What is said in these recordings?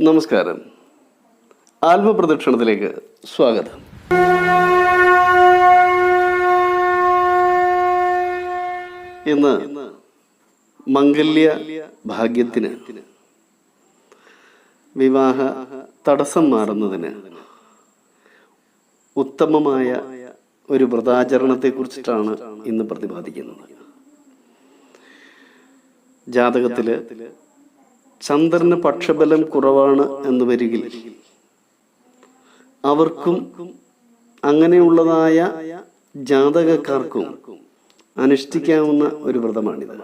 നമസ്കാരം. ആത്മപ്രദക്ഷിണത്തിലേക്ക് സ്വാഗതം. ഇന്ന് മംഗല്യ ഭാഗ്യത്തിന് വിവാഹ തടസ്സം മാറുന്നതിന് ഉത്തമമായ ഒരു വ്രതാചരണത്തെ കുറിച്ചിട്ടാണ് ഇന്ന് പ്രതിപാദിക്കുന്നത്. ജാതകത്തിൽ ചന്ദ്രന് പക്ഷബലം കുറവാണ് എന്ന് വരികിൽ. അവർക്കും അങ്ങനെയുള്ളതായ ജാതകക്കാർക്കും അനുഷ്ഠിക്കാവുന്ന ഒരു വ്രതമാണിത്.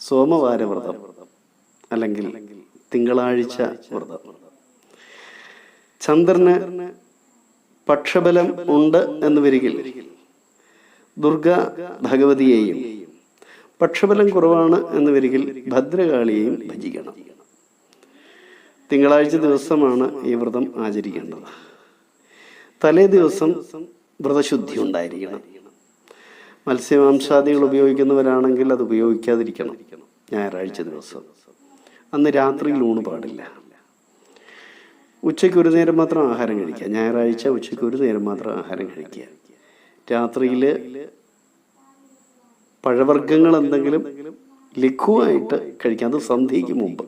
സോമവാര വ്രതം അല്ലെങ്കിൽ തിങ്കളാഴ്ച വ്രതം. ചന്ദ്രന് പക്ഷബലം ഉണ്ട് എന്ന് വരികിൽ. ദുർഗ ഭഗവതിയെയും പക്ഷബലം കുറവാണ് എന്ന് വരികിൽ ഭദ്രകാളിയെയും ഭജിക്കണം. തിങ്കളാഴ്ച ദിവസമാണ് ഈ വ്രതം ആചരിക്കേണ്ടത്. തലേ ദിവസം വ്രതശുദ്ധി ഉണ്ടായിരിക്കണം. മത്സ്യമാംസാദികൾ ഉപയോഗിക്കുന്നവരാണെങ്കിൽ അത് ഉപയോഗിക്കാതിരിക്കണം ഞായറാഴ്ച ദിവസം. അന്ന് രാത്രിയിൽ ഊണ് പാടില്ല. ഉച്ചയ്ക്ക് ഒരു നേരം മാത്രം ആഹാരം കഴിക്കുക. ഞായറാഴ്ച ഉച്ചയ്ക്ക് ഒരു നേരം മാത്രം ആഹാരം കഴിക്കുക. രാത്രിയിൽ പഴവർഗങ്ങൾ എന്തെങ്കിലും ലഘുവായിട്ട് കഴിക്കാം അത് സന്ധ്യയ്ക്ക് മുമ്പ്.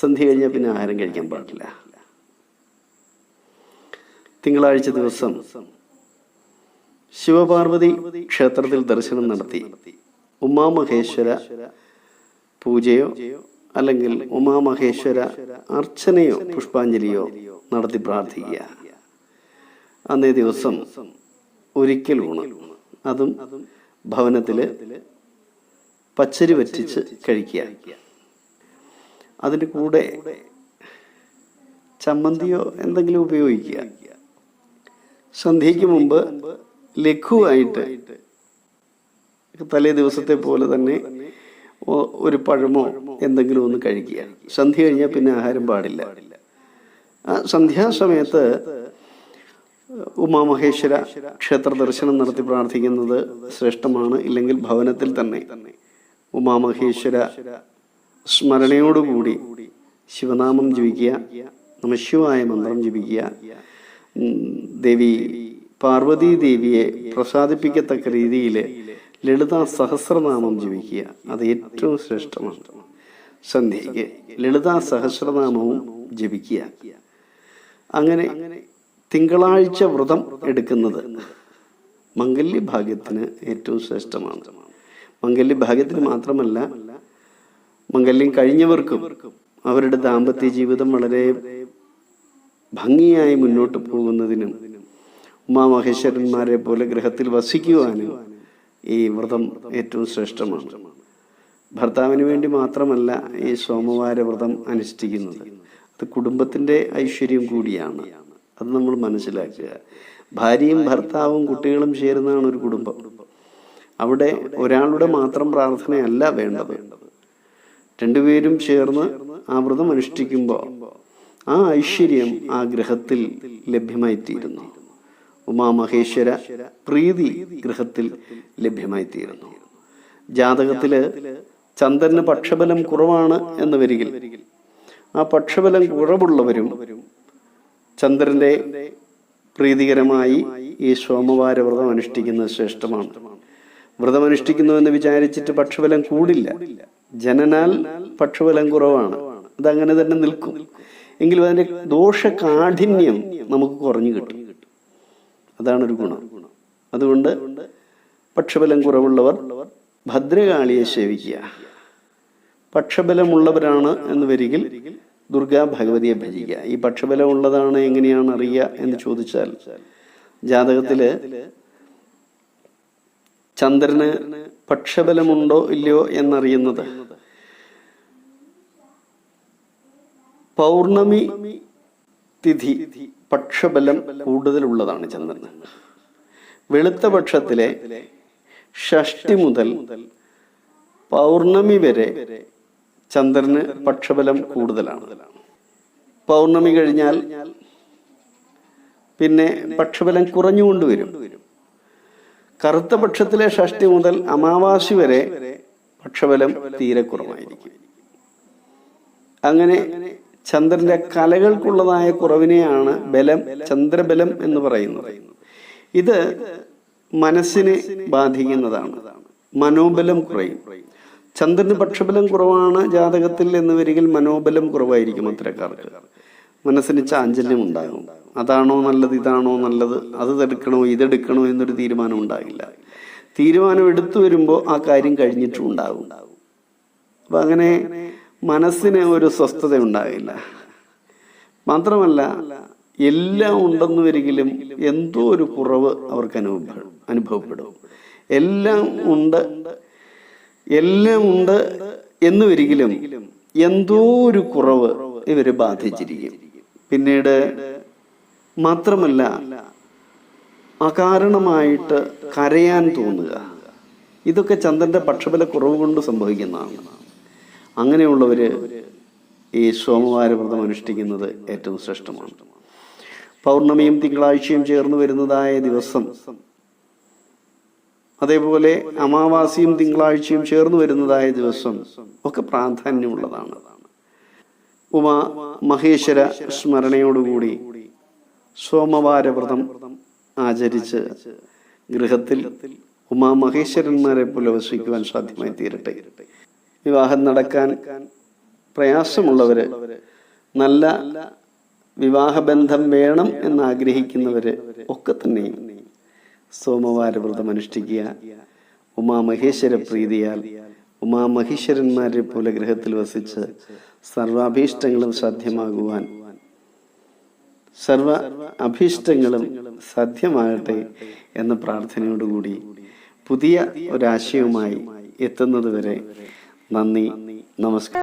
സന്ധ്യ കഴിഞ്ഞാൽ പിന്നെ ആഹാരം കഴിക്കാൻ പാടില്ല. തിങ്കളാഴ്ച ദിവസം ശിവപാർവതി ക്ഷേത്രത്തിൽ ദർശനം നടത്തി. ഉമാമഹേശ്വര പൂജയോ അല്ലെങ്കിൽ ഉമാമഹേശ്വര അർച്ചനയോ പുഷ്പാഞ്ജലിയോ നടത്തി പ്രാർത്ഥിക്കുക. അന്നേ ദിവസം ഒരിക്കൽ അതും ഭവനത്തിൽ പച്ചരി വറ്റിച്ച് കഴിക്കുക. അതിന്റെ കൂടെ ചമ്മന്തിയോ എന്തെങ്കിലും ഉപയോഗിക്കുക. സന്ധ്യയ്ക്ക് മുമ്പ് ലഘുവായിട്ട് തലേ ദിവസത്തെ പോലെ തന്നെ ഒരു പഴമോ എന്തെങ്കിലും ഒന്ന് കഴിക്കുക. സന്ധ്യ കഴിഞ്ഞാൽ പിന്നെ ആഹാരം പാടില്ല. ആ സന്ധ്യാസമയത്ത് ഉമാമഹേശ്വര ക്ഷേത്ര ദർശനം നടത്തി പ്രാർത്ഥിക്കുന്നത് ശ്രേഷ്ഠമാണ് ഇല്ലെങ്കിൽ ഭവനത്തിൽ തന്നെ. ഉമാമഹേശ്വര സ്മരണയോടുകൂടി ശിവനാമം ജപിക്കുക നമശിവായ മന്ത്രം ജപിക്കുക. ദേവി പാർവതീ ദേവിയെ പ്രസാദിപ്പിക്കത്തക്ക രീതിയിൽ ലളിത സഹസ്രനാമം ജപിക്കുക. അത് ഏറ്റവും ശ്രേഷ്ഠമാണ്. സന്ധ്യയ്ക്ക് ലളിതാ സഹസ്രനാമവും ജപിക്കുക. അങ്ങനെ തിങ്കളാഴ്ച വ്രതം എടുക്കുന്നത് മംഗല്യ ഭാഗ്യത്തിന് ഏറ്റവും ശ്രേഷ്ഠമാണ്. മംഗല്യ ഭാഗ്യത്തിന് മാത്രമല്ല മംഗല്യം കഴിഞ്ഞവർക്കും അവരുടെ ദാമ്പത്യ ജീവിതം വളരെ ഭംഗിയായി മുന്നോട്ട് പോകുന്നതിനും ഉമാമഹേശ്വരന്മാരെ പോലെ ഗ്രഹത്തിൽ വസിക്കുവാനും ഈ വ്രതം ഏറ്റവും ശ്രേഷ്ഠമാണ്. ഭർത്താവിന് വേണ്ടി മാത്രമല്ല ഈ സോമവാര വ്രതം അനുഷ്ഠിക്കുന്നത്. അത് കുടുംബത്തിന്റെ ഐശ്വര്യം കൂടിയാണ്. അത് നമ്മൾ മനസ്സിലാക്കുക. ഭാര്യയും ഭർത്താവും കുട്ടികളും ചേരുന്നതാണ് ഒരു കുടുംബം. അവിടെ ഒരാളുടെ മാത്രം പ്രാർത്ഥനയല്ല വേണ്ടത്. രണ്ടുപേരും ചേർന്ന് ആ വ്രതം അനുഷ്ഠിക്കുമ്പോൾ ആ ഐശ്വര്യം ആ ഗ്രഹത്തിൽ ലഭ്യമായിത്തീരുന്നു. ഉമാമഹേശ്വര പ്രീതി ഗ്രഹത്തിൽ ലഭ്യമായിത്തീരുന്നു. ജാതകത്തിൽ ചന്ദ്രന് പക്ഷബലം കുറവാണ് എന്ന് വരികിൽ. ആ പക്ഷബലം കുറവുള്ളവരും ചന്ദ്രന്റെ പ്രീതികരമായി ഈ സോമവാര വ്രതം അനുഷ്ഠിക്കുന്നത് ശ്രേഷ്ഠമാണ്. വ്രതം അനുഷ്ഠിക്കുന്നു എന്ന് വിചാരിച്ചിട്ട് പക്ഷബലം കൂടില്ല. ജനനാൽ പക്ഷബലം കുറവാണ്. അതങ്ങനെ തന്നെ നിൽക്കും. എങ്കിലും അതിന്റെ ദോഷ കാഠിന്യം നമുക്ക് കുറഞ്ഞു കിട്ടും. അതാണ് ഒരു ഗുണം. അതുകൊണ്ട് പക്ഷബലം കുറവുള്ളവർ ഭദ്രകാളിയെ സേവിക്കുക. പക്ഷബലമുള്ളവരാണ് എന്ന് വരികിൽ ദുർഗാ ഭഗവതിയെ ഭജിക്കുക. ഈ പക്ഷബലം ഉള്ളതാണ് എങ്ങനെയാണ് അറിയുക എന്ന് ചോദിച്ചാൽ ജാതകത്തിൽ ചന്ദ്രന് പക്ഷബലമുണ്ടോ ഇല്ലയോ എന്നറിയുന്നത് പൗർണമി തിഥി പക്ഷബലം കൂടുതലുള്ളതാണ് ചന്ദ്രന്. വെളുത്ത പക്ഷത്തിലെ ഷഷ്ടി മുതൽ പൗർണമി വരെ ചന്ദ്രന് പക്ഷബലം കൂടുതലാണ്. പൗർണമി കഴിഞ്ഞാൽ പിന്നെ പക്ഷബലം കുറഞ്ഞുകൊണ്ടുവരും കറുത്ത പക്ഷത്തിലെ ഷഷ്ടി മുതൽ അമാവാസി വരെ പക്ഷബലം തീരെ കുറവായിരിക്കും. അങ്ങനെ ചന്ദ്രന്റെ കലകൾക്കുള്ളതായ കുറവിനെയാണ് ബലം ചന്ദ്രബലം എന്ന് പറയുന്നത്. ഇത് മനസ്സിനെ ബാധിക്കുന്നതാണ്. മനോബലം കുറയും. ചന്ദ്രന് പക്ഷബലം കുറവാണ് ജാതകത്തിൽ എന്ന് വരികിൽ മനോബലം കുറവായിരിക്കും അത്തരക്കാർക്ക്. മനസ്സിന് ചാഞ്ചല്യം ഉണ്ടാകും. അതാണോ നല്ലത് ഇതാണോ നല്ലത് അത് എടുക്കണോ ഇതെടുക്കണോ എന്നൊരു തീരുമാനം ഉണ്ടാകില്ല. തീരുമാനം എടുത്തു വരുമ്പോൾ ആ കാര്യം കഴിഞ്ഞിട്ടും ഉണ്ടാകും. അപ്പം അങ്ങനെ മനസ്സിന് ഒരു സ്വസ്ഥത ഉണ്ടാകില്ല. മാത്രമല്ല എല്ലാം ഉണ്ടെന്ന് വരികിലും എന്തോ ഒരു കുറവ് അവർക്ക് അനുഭവപ്പെടും. അനുഭവപ്പെടും. എല്ലാം ഉണ്ട് എല്ലാം ഉണ്ട് എന്ന് വരികിലും എന്തോ ഒരു കുറവ് ഇവരെ ബാധിച്ചിരിക്കും. പിന്നീട് മാത്രമല്ല അകാരണമായിട്ട് കരയാൻ തോന്നുക. ഇതൊക്കെ ചന്ദ്രന്റെ പക്ഷബല കുറവ് കൊണ്ട് സംഭവിക്കുന്നതാണ്. അങ്ങനെയുള്ളവര് ഈ സോമവാര വ്രതം അനുഷ്ഠിക്കുന്നത് ഏറ്റവും ശ്രേഷ്ഠമാണ്. പൗർണമിയും തിങ്കളാഴ്ചയും ചേർന്ന് വരുന്നതായ ദിവസം അതേപോലെ അമാവാസിയും തിങ്കളാഴ്ചയും ചേർന്ന് വരുന്നതായ ദിവസം ഒക്കെ പ്രാധാന്യമുള്ളതാണ്. ഉമാ മഹേശ്വര സ്മരണയോടുകൂടി സോമവാര വ്രതം ആചരിച്ച് ഗൃഹത്തിൽ ഉമാ മഹേശ്വരന്മാരെ പോലെ വസിക്കുവാൻ സാധ്യമായി തീരട്ടെ. വിവാഹം നടക്കാൻ പ്രയാസമുള്ളവര് നല്ല വിവാഹബന്ധം വേണം എന്ന് ആഗ്രഹിക്കുന്നവര് ഒക്കെ തന്നെയും സോമവാര വ്രതം അനുഷ്ഠിക്കുക ഉമാമഹേശ്വര പ്രീതിയാൽ ഉമാമഹേശ്വരന്മാരെ പോലെ ഗ്രഹത്തിൽ വസിച്ച് സർവാഭീഷ്ടങ്ങളും സാധ്യമാകുവാൻ സർവ അഭീഷ്ടങ്ങളും സാധ്യമാകട്ടെ എന്ന പ്രാർത്ഥനയോടുകൂടി പുതിയ ഒരാശയവുമായി എത്തുന്നതുവരെ നന്ദി നമസ്കാരം.